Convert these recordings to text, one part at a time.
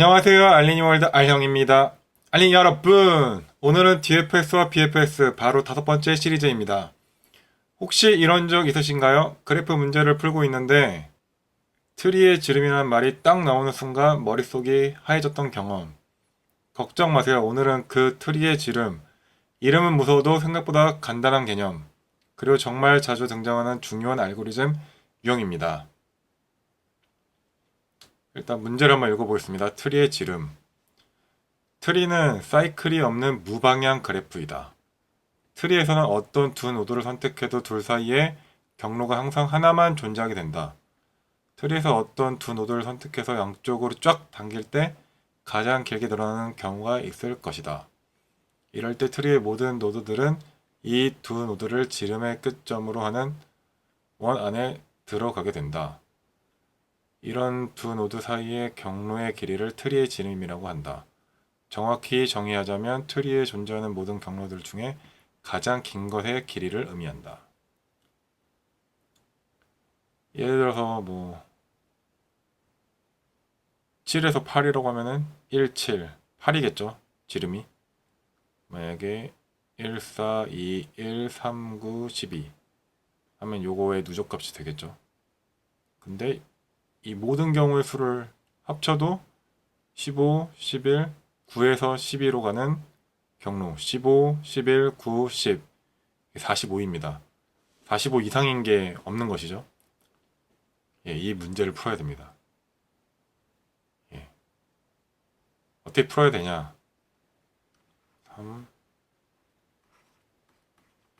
안녕하세요. 알리니월드 알형입니다. 알린 여러분, 오늘은 DFS와 BFS 바로 다섯 번째 시리즈입니다. 혹시 이런 적 있으신가요? 그래프 문제를 풀고 있는데 트리의 지름이라는 말이 딱 나오는 순간 머릿속이 하얘졌던 경험. 걱정 마세요. 오늘은 그 트리의 지름, 이름은 무서워도 생각보다 간단한 개념, 그리고 정말 자주 등장하는 중요한 알고리즘 유형입니다. 일단 문제를 한번 읽어보겠습니다. 트리의 지름. 트리는 사이클이 없는 무방향 그래프이다. 트리에서는 어떤 두 노드를 선택해도 둘 사이에 경로가 항상 하나만 존재하게 된다. 트리에서 어떤 두 노드를 선택해서 양쪽으로 쫙 당길 때 가장 길게 늘어나는 경우가 있을 것이다. 이럴 때 트리의 모든 노드들은 이 두 노드를 지름의 끝점으로 하는 원 안에 들어가게 된다. 이런 두 노드 사이의 경로의 길이를 트리의 지름이라고 한다. 정확히 정의하자면 트리에 존재하는 모든 경로들 중에 가장 긴 것의 길이를 의미한다. 예를 들어서 뭐 7에서 8이라고 하면은 1, 7, 8이겠죠. 지름이. 만약에 1, 4, 2, 1, 3, 9, 12 하면 요거의 누적값이 되겠죠. 근데 이 모든 경우의 수를 합쳐도 15, 11, 9에서 12로 가는 경로 15, 11, 9, 10 45입니다. 45 이상인 게 없는 것이죠. 예, 이 문제를 풀어야 됩니다. 예. 어떻게 풀어야 되냐? 3,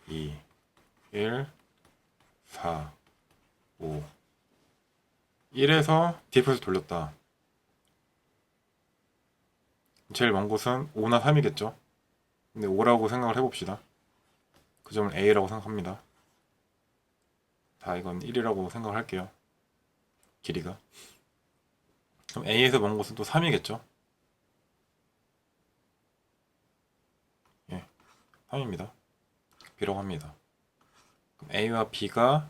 2, 1, 4, 5 1에서 DF에서 돌렸다. 제일 먼 곳은 5나 3이겠죠. 근데 5라고 생각을 해봅시다. 그 점을 A라고 생각합니다. 다 이건 1이라고 생각을 할게요. 길이가. 그럼 A에서 먼 곳은 또 3이겠죠. 예, 3입니다. B라고 합니다. 그럼 A와 B가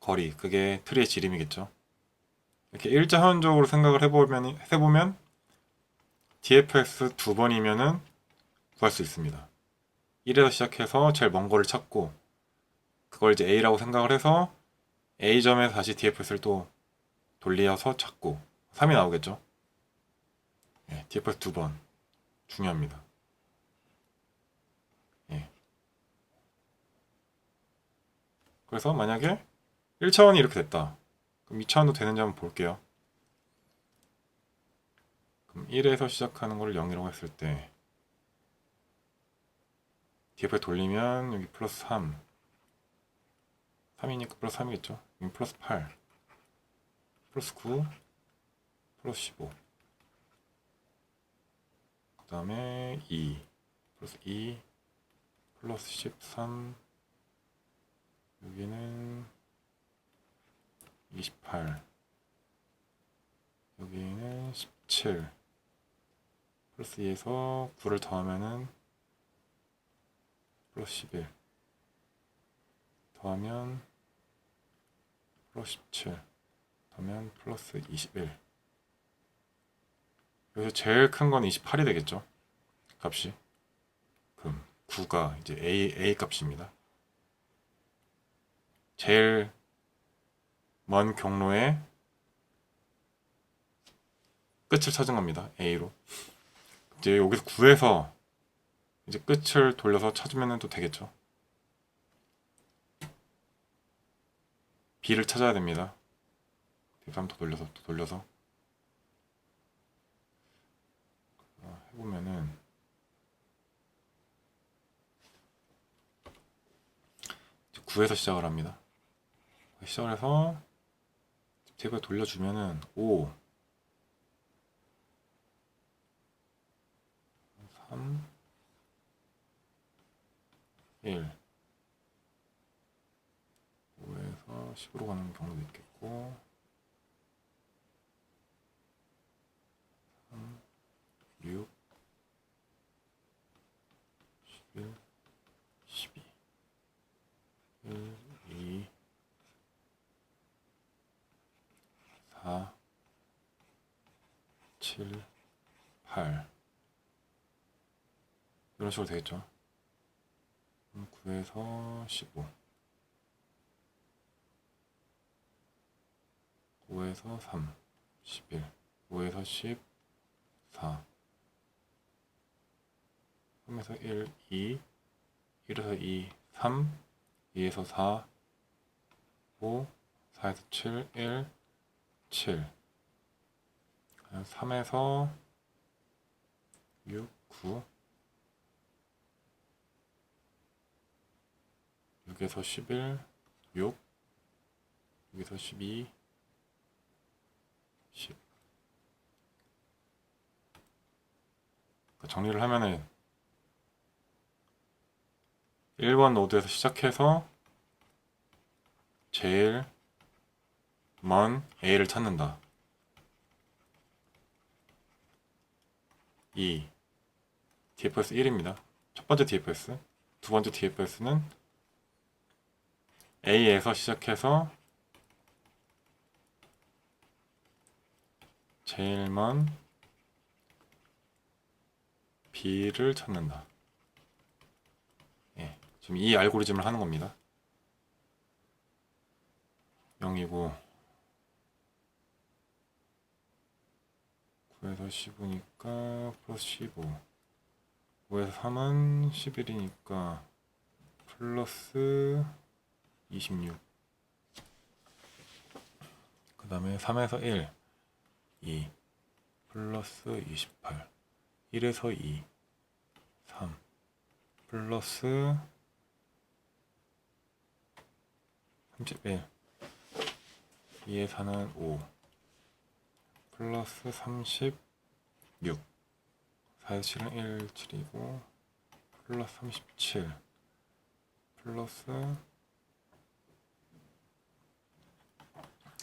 거리, 그게 트리의 지름이겠죠. 이렇게 일자선적으로 생각을 해보면, 해보면 DFS 두 번이면은 구할 수 있습니다. 1에서 시작해서 제일 먼 거를 찾고 그걸 이제 A라고 생각을 해서 A점에서 다시 DFS를 또 돌려서 찾고 3이 나오겠죠. 예, DFS 두번 중요합니다. 예. 그래서 만약에 1차원이 이렇게 됐다. 그럼 2차원도 되는지 한번 볼게요. 그럼 1에서 시작하는 걸 0이라고 했을 때 DF에 돌리면 여기 플러스 3 3이니까 플러스 3이겠죠. 여기 플러스 8 플러스 9 플러스 15 그 다음에 2 플러스 2 플러스 13 여기는 28 여기는 17 플러스 2에서 9를 더하면은 플러스 11 더하면 플러스 17 더하면 플러스 21 여기서 제일 큰 건 28이 되겠죠? 값이? 그럼 9가 이제 A, A 값입니다. 제일 먼 경로의 끝을 찾은 겁니다. A로. 이제 여기서 9에서 이제 끝을 돌려서 찾으면 또 되겠죠. B를 찾아야 됩니다. 한번 더 돌려서 또 돌려서 어, 해보면은 9에서 시작을 합니다. 시작을 해서 탭을 돌려주면은 5 3 1 5에서 10으로 가는 경우도 있겠고. 3 6 11 12 1 2 4 7 7, 8 이런 식으로 되겠죠. 9에서 15 5에서 3 11 5에서 10 4 3에서 1 2 1에서 2 3 2에서 4 5 4에서 7 1 7 3에서 6 9 6에서 11 6 6에서 12 10 그러니까 정리를 하면은 1번 노드에서 시작해서 제일 먼 A를 찾는다. 2. DFS 1입니다. 첫 번째 DFS. 두 번째 DFS는 A에서 시작해서 제일 먼 B를 찾는다. 예, 지금 이 알고리즘을 하는 겁니다. 0이고 9에서 15니까 플러스 15 5에서 3은 11이니까 플러스 26. 그 다음에 3에서 1, 2, 플러스 28. 1에서 2, 3, 플러스 31. 2에 4는 5, 플러스 36. 4에서 7은 1, 7이고, 플러스 37. 플러스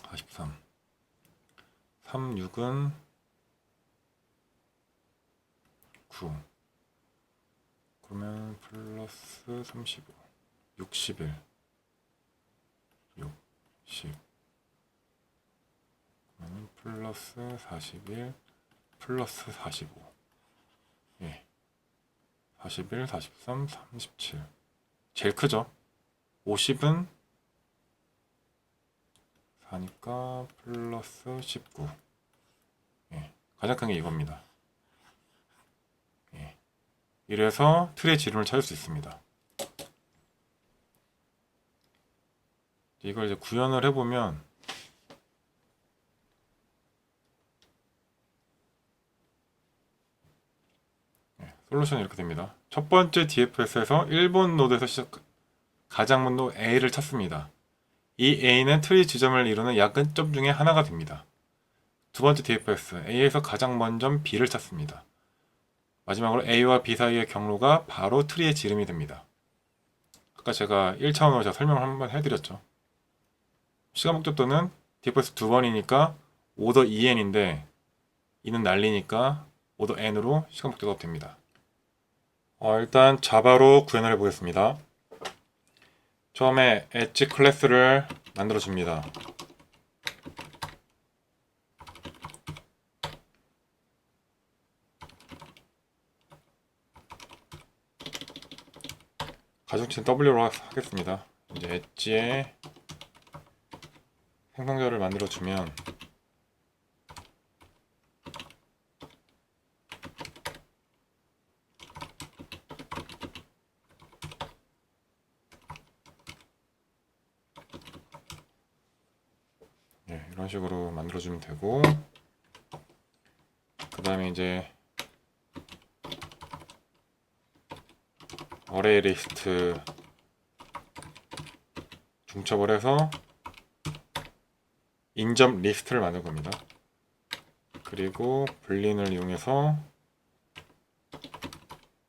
43 3, 6은 9 그러면 플러스 35 61 6 10 그러면 플러스 41 플러스 45 예. 41, 43, 37 제일 크죠? 50은 4니까 플러스 19 예, 가장 큰 게 이겁니다. 예, 이래서 틀의 지름을 찾을 수 있습니다. 이걸 이제 구현을 해보면 솔루션이 이렇게 됩니다. 첫 번째 DFS에서 1번 노드에서 시작 가장 먼 노드 A를 찾습니다. 이 A는 트리 지점을 이루는 약근점 중에 하나가 됩니다. 두 번째 DFS, A에서 가장 먼저 B를 찾습니다. 마지막으로 A와 B 사이의 경로가 바로 트리의 지름이 됩니다. 아까 제가 1차원으로 제가 설명을 한번 해드렸죠. 시간 목적도는 DFS 두 번이니까 오더 2n인데 이는 날리니까 오더 n으로 시간 목적도가 됩니다. 어, 일단 자바로 구현을 해보겠습니다. 처음에 엣지 클래스를 만들어 줍니다. 가중치는 W로 하겠습니다. 이제 엣지에 생성자를 만들어 주면 예, 이런 식으로 만들어주면 되고 그 다음에 이제 어레이 리스트 중첩을 해서 인접 리스트를 만들 겁니다. 그리고 블린을 이용해서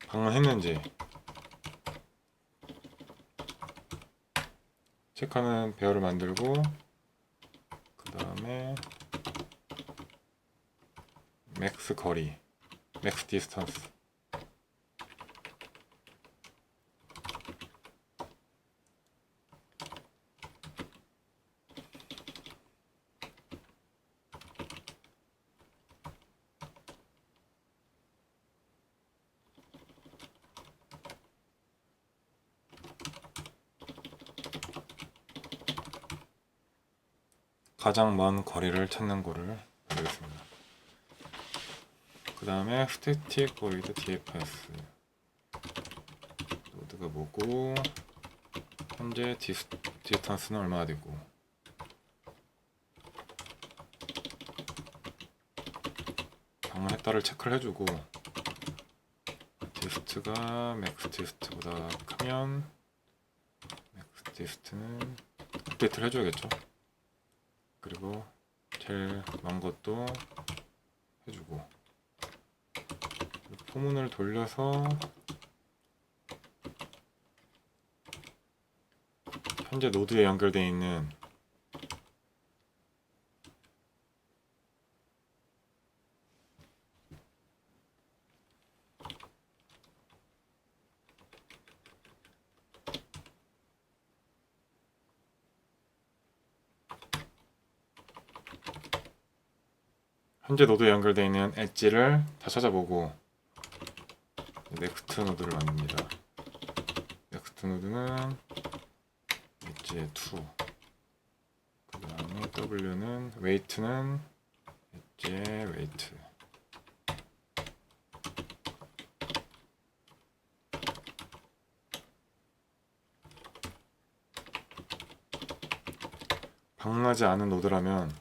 방문했는지 체크하는 배열을 만들고 맥스 거리 맥스 디스턴스 가장 먼 거리를 찾는 거를 그 다음에 스태틱 보이드 dfs 노드가 뭐고? 현재 디스, 디스턴스는 얼마나 되고? 방문했다를 체크를 해주고 디스트가 맥스 디스트보다 크면 맥스 디스트는 업데이트를 해줘야겠죠? 그리고 제일 먼 것도 해주고 포문을 돌려서 현재 노드에 연결되어 있는 현재 노드에 연결되어 있는 엣지를 다 찾아보고 넥스트 노드를 만듭니다. 넥스트 노드는 엣지의 2. 그 다음에 W는 웨이트는 엣지의 웨이트. 방문하지 않은 노드라면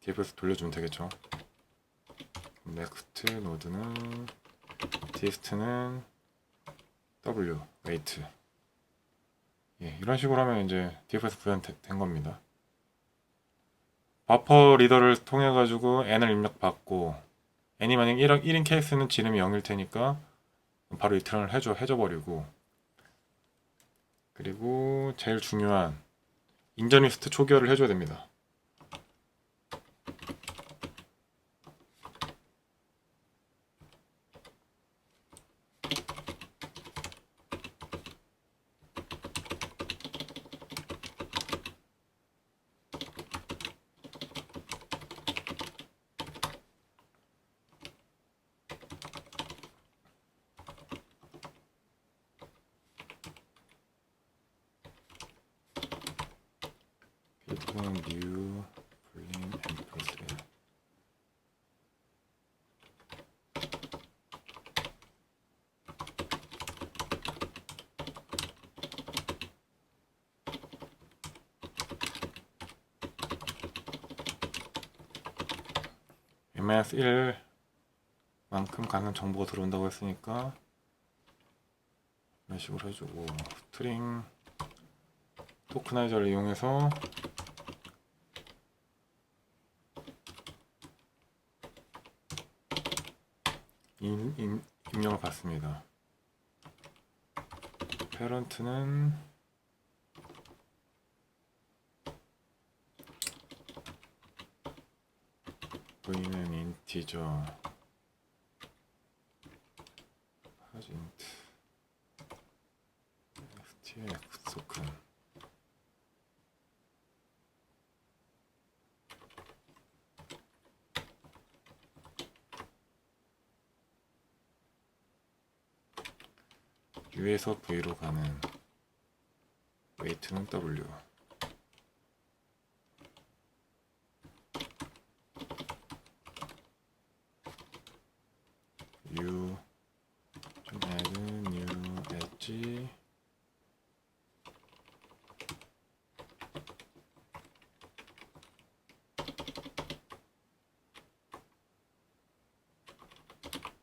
DFS 돌려주면 되겠죠. 넥스트 노드는 디스트는 W 웨이트 예, 이런 식으로 하면 이제 DFS 구현 되- 된 겁니다. 버퍼 리더를 통해 가지고 n을 입력받고 n이 만약 1인, 1인 케이스는 지름이 0일 테니까 바로 리턴을 해줘 해줘 버리고 그리고 제일 중요한 인저리스트 초기화를 해줘야 됩니다. 빌드는 뉴 볼륨 앰플스 MS1 만큼 가는 정보가 들어온다고 했으니까 이런 식으로 해주고 스트링 토크나이저를 이용해서 임, 임, 입력을 받습니다. 페런트는 인티저 하진트. ftx 소큰 U에서 V로 가는 웨이트는 W U 좀 add new 엣지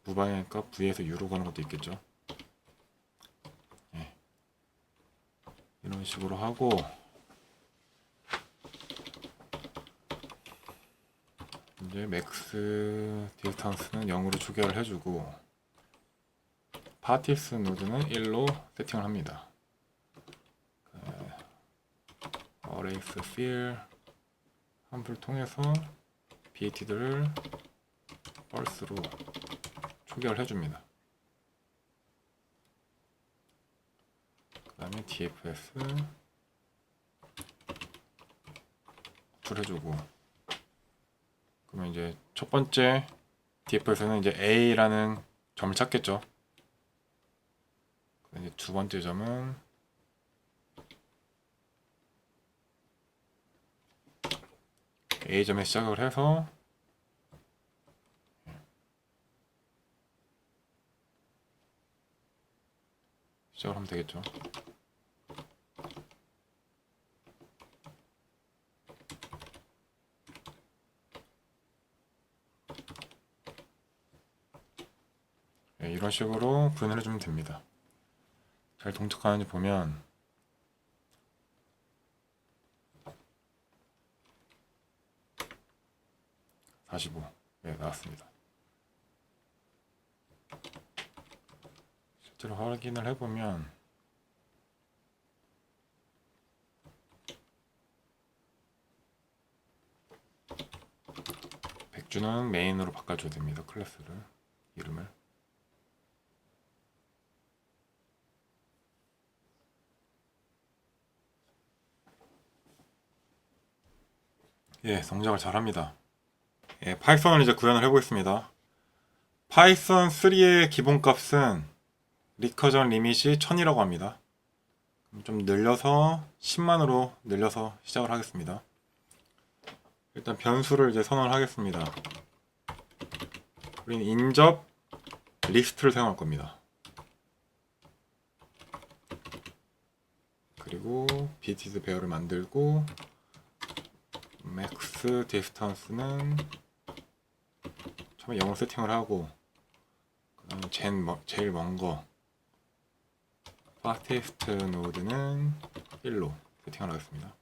무방향값 V에서 U로 가는 것도 있겠죠? 이런 식으로 하고 이제 맥스 디스턴스는 0으로 초기화를 해주고 파티스 노드는 1로 세팅을 합니다. 어레이스 필 함플 통해서 BAT들을 펄스로 초기화를 해줍니다. 그 다음에 dfs 줄 해주고 그러면 이제 첫 번째 dfs는 이제 a라는 점을 찾겠죠. 이제 두 번째 점은 A점에 시작을 해서 시작을 하면 되겠죠. 네, 이런 식으로 구현을 해주면 됩니다. 잘 동작하는지 보면 (45) 네 나왔습니다. 실제로 확인을 해보면 백주는 메인으로 바꿔줘야 됩니다. 클래스를 이름을 예, 성장을 잘합니다. 예, 파이썬을 이제 구현을 해보겠습니다. 파이썬 3의 기본값은 리커전 리밋이 1000이라고 합니다. 좀 늘려서 10만으로 늘려서 시작을 하겠습니다. 일단 변수를 이제 선언을 하겠습니다. 우리는 인접 리스트를 사용할 겁니다. 그리고 bt's 배열을 만들고 맥스 디스턴스는 처음에 0을 세팅을 하고 그다음에 제일, 먼- 제일 먼거 파스테스트 노드는 1로 세팅을 하겠습니다.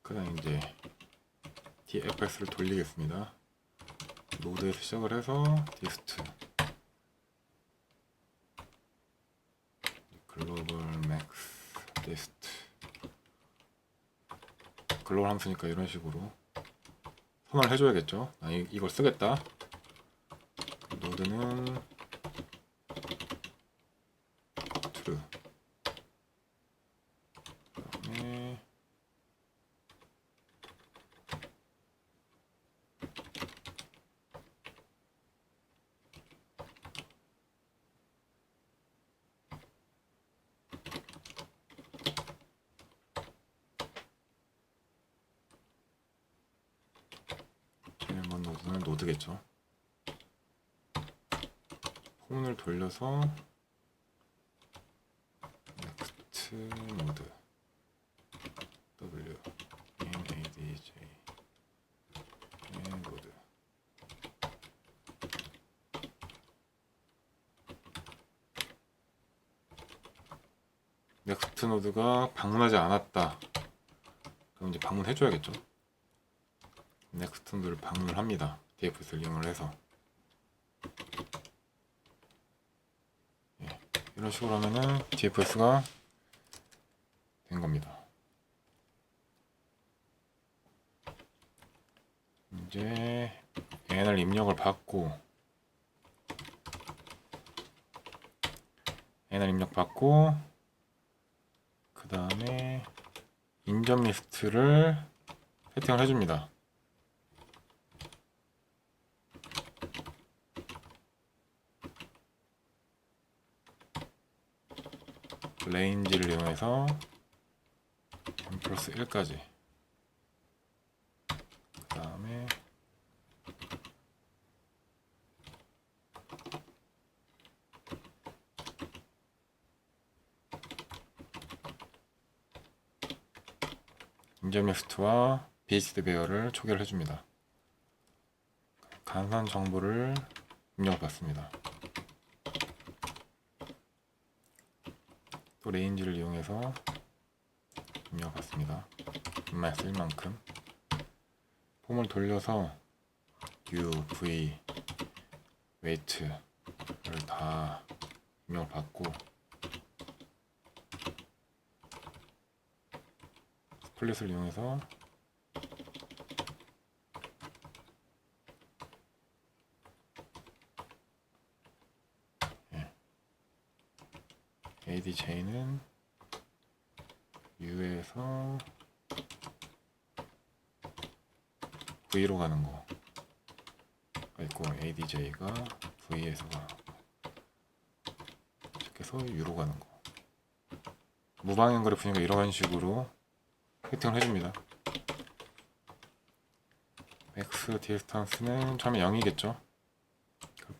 그 다음 이제 dfs를 돌리겠습니다. 노드에서 시작을 해서 디스트 글로벌 맥스 리스트 글로벌 함수니까 이런 식으로 선언을 해줘야겠죠. 아, 이, 이걸 쓰겠다. 노드는 true. 그다음에 제일 먼 노드는 노드겠죠. 폰을 돌려서 next 노드 w n a d j 의 노드 넥스트 노드가 방문하지 않았다. 그럼 이제 방문해 줘야겠죠. 넥스트 노드를 방문을 합니다. dfs를 이용을 해서 예, 이런 식으로 하면은 dfs가 된 겁니다. 이제 n을 입력을 받고 n을 입력 받고 그 다음에 인점 리스트를 세팅을 해줍니다. 레인지를 이용해서 n 플러스 1까지 그 다음에 인점 리스트와 베이스드 배열을 초기화를 해줍니다. 간선 정보를 입력받습니다. 또 레인지를 이용해서 입력받습니다. 입만 쓸 만큼 폼을 돌려서 U, V, 웨이트를 다 입력을 받고 스플릿을 이용해서 ADJ는 U에서 V로 가는 거 있고 ADJ가 V에서 가는 거 이렇게 해서 U로 가는 거 무방향 그래프니까 이런 식으로 세팅을 해줍니다. 맥스 디스턴스는 처음에 0이겠죠.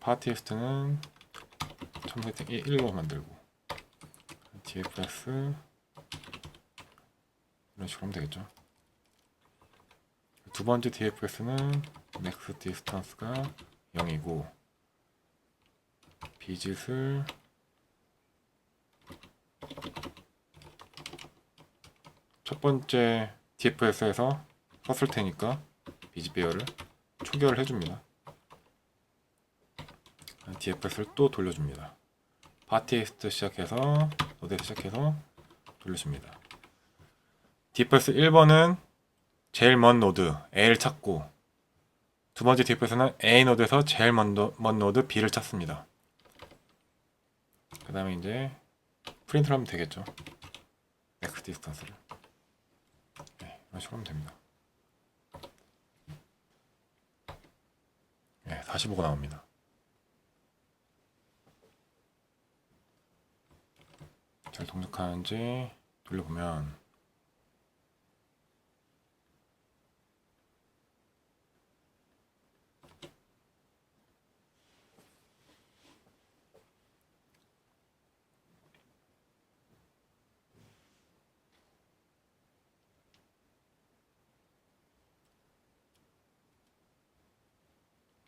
파티스트는 처음 세팅 1로 만들고 dfs 이런 식으로 하면 되겠죠. 두 번째 dfs는 맥스 디스턴스가 0이고 비짓을 첫 번째 DFS에서 썼을 테니까 비짓 베어를 초기화를 해줍니다. DFS를 또 돌려줍니다. 파티에스트 시작해서 노드에서 시작해서 돌려줍니다. DFS 1번은 제일 먼 노드 A를 찾고 두 번째 DFS는 A 노드에서 제일 먼, 노, 먼 노드 B를 찾습니다. 그 다음에 이제 프린트를 하면 되겠죠. 넥스 디스턴스를. 네, 이런 식으로 하면 됩니다. 네, 45가 나옵니다. 잘 동작하는지 돌려보면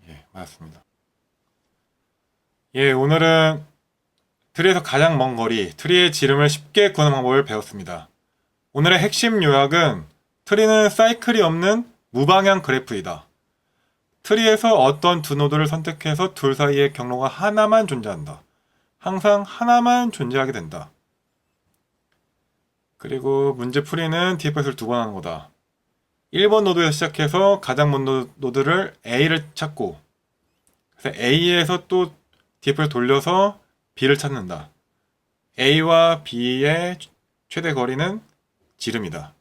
예, 맞았습니다. 예, 오늘은 트리에서 가장 먼 거리, 트리의 지름을 쉽게 구하는 방법을 배웠습니다. 오늘의 핵심 요약은 트리는 사이클이 없는 무방향 그래프이다. 트리에서 어떤 두 노드를 선택해서 둘 사이의 경로가 하나만 존재한다. 항상 하나만 존재하게 된다. 그리고 문제 풀이는 DFS를 두번 하는 거다. 1번 노드에서 시작해서 가장 먼 노- 노드를 A를 찾고 그래서 A에서 또 DF를 돌려서 B를 찾는다. A와 B의 최대 거리는 지름이다.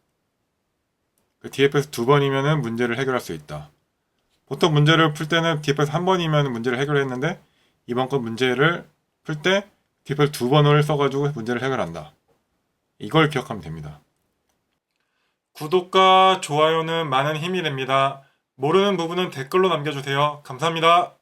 그 DFS 두 번이면은 문제를 해결할 수 있다. 보통 문제를 풀 때는 DFS 한 번이면 문제를 해결했는데 이번 건 문제를 풀 때 DFS 두 번을 써가지고 문제를 해결한다. 이걸 기억하면 됩니다. 구독과 좋아요는 많은 힘이 됩니다. 모르는 부분은 댓글로 남겨주세요. 감사합니다.